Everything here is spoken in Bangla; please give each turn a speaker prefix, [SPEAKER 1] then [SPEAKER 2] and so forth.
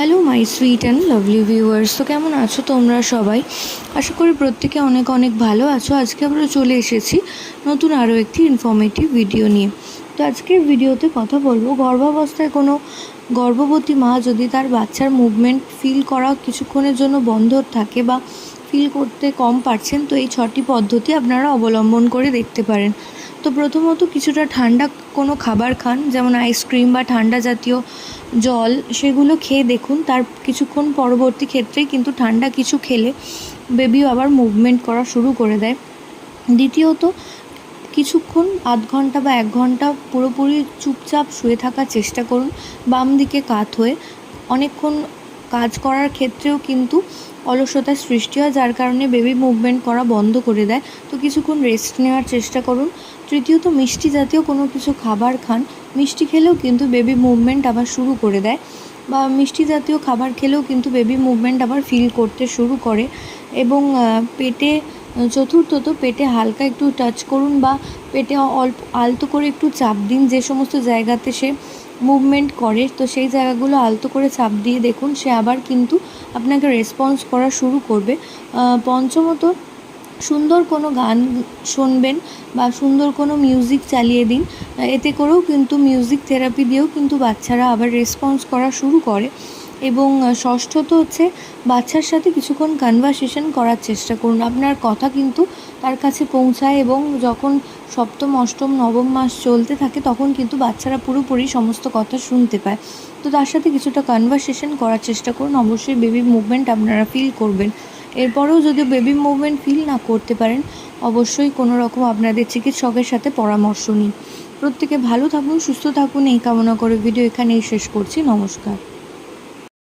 [SPEAKER 1] Hello my sweet and lovely viewers তো কেমন আছো তোমরা সবাই? আশা করি প্রত্যেকে অনেক অনেক ভালো আছো। আজকে আমরা চলে এসেছি নতুন আরও একটি ইনফর্মেটিভ ভিডিও নিয়ে। তো আজকের ভিডিওতে কথা বলব, গর্ভাবস্থায় কোনো গর্ভবতী মা যদি তার বাচ্চার মুভমেন্ট ফিল করা কিছুক্ষণের জন্য বন্ধ থাকে বা ফিল করতে কম পারছেন, তো এই ছটি পদ্ধতি আপনারা অবলম্বন করে দেখতে পারেন। তো প্রথমত কিছুটা ঠান্ডা কোনো খাবার খান, যেমন আইসক্রিম বা ঠান্ডা জাতীয় জল, সেগুলো খেয়ে দেখুন। তার কিছুক্ষণ পরবর্তী ক্ষেত্রেই কিন্তু ঠান্ডা কিছু খেলে বেবিও আবার মুভমেন্ট করা শুরু করে দেয়। দ্বিতীয়ত, কিছুক্ষণ আধ ঘণ্টা বা এক ঘণ্টা পুরোপুরি চুপচাপ শুয়ে থাকার চেষ্টা করুন বাম দিকে কাত হয়ে। অনেকক্ষণ কাজ করার ক্ষেত্রেও কিন্তু অলসতার সৃষ্টি হয়, যার কারণে বেবি মুভমেন্ট করা বন্ধ করে দেয়। তো কিছুক্ষণ রেস্ট নেওয়ার চেষ্টা করুন। তৃতীয়ত, মিষ্টি জাতীয় কোনো কিছু খাবার খান। মিষ্টি খেলেও কিন্তু বেবি মুভমেন্ট আবার শুরু করে দেয় বা মিষ্টি জাতীয় খাবার খেলেও কিন্তু বেবি মুভমেন্ট আবার ফিল করতে শুরু করে এবং পেটে চতুর্থত পেটে হালকা একটু টাচ করুন বা পেটে অল্প, আলতো করে একটু চাপ দিন, যে সমস্ত জায়গাতে সে মুভমেন্ট করে, তো সেই জায়গাগুলো আলতো করে চাপ দিয়ে দেখুন, সে আবার কিন্তু আপনাকে রেসপন্স করা শুরু করবে। পঞ্চমত, সুন্দর কোনো গান শুনবেন বা সুন্দর কোনো মিউজিক চালিয়ে দিন। এতে করেও কিন্তু মিউজিক থেরাপি দিয়েও কিন্তু বাচ্চারা আবার রেসপন্স করা শুরু করে। এবং ষষ্ঠত হচ্ছে বাচ্চার সাথে কিছুক্ষণ কনভারসেশন করার চেষ্টা করুন। আপনার কথা কিন্তু তার কাছে পৌঁছায় এবং যখন সপ্তম, অষ্টম, নবম মাস চলতে থাকে তখন কিন্তু বাচ্চারা পুরোপুরি সমস্ত কথা শুনতে পায়। তো তার সাথে কিছুটা কনভারসেশন করার চেষ্টা করুন। অবশ্যই বেবি মুভমেন্ট আপনারা ফিল করবেন। এরপরেও যদি বেবি মুভমেন্ট ফিল না করতে পারেন, অবশ্যই কোনো রকম আপনাদের চিকিৎসকের সাথে পরামর্শ নিন। প্রত্যেকে ভালো থাকুন, সুস্থ থাকুন। এই কামনা করে ভিডিও এখানেই শেষ করছি। নমস্কার।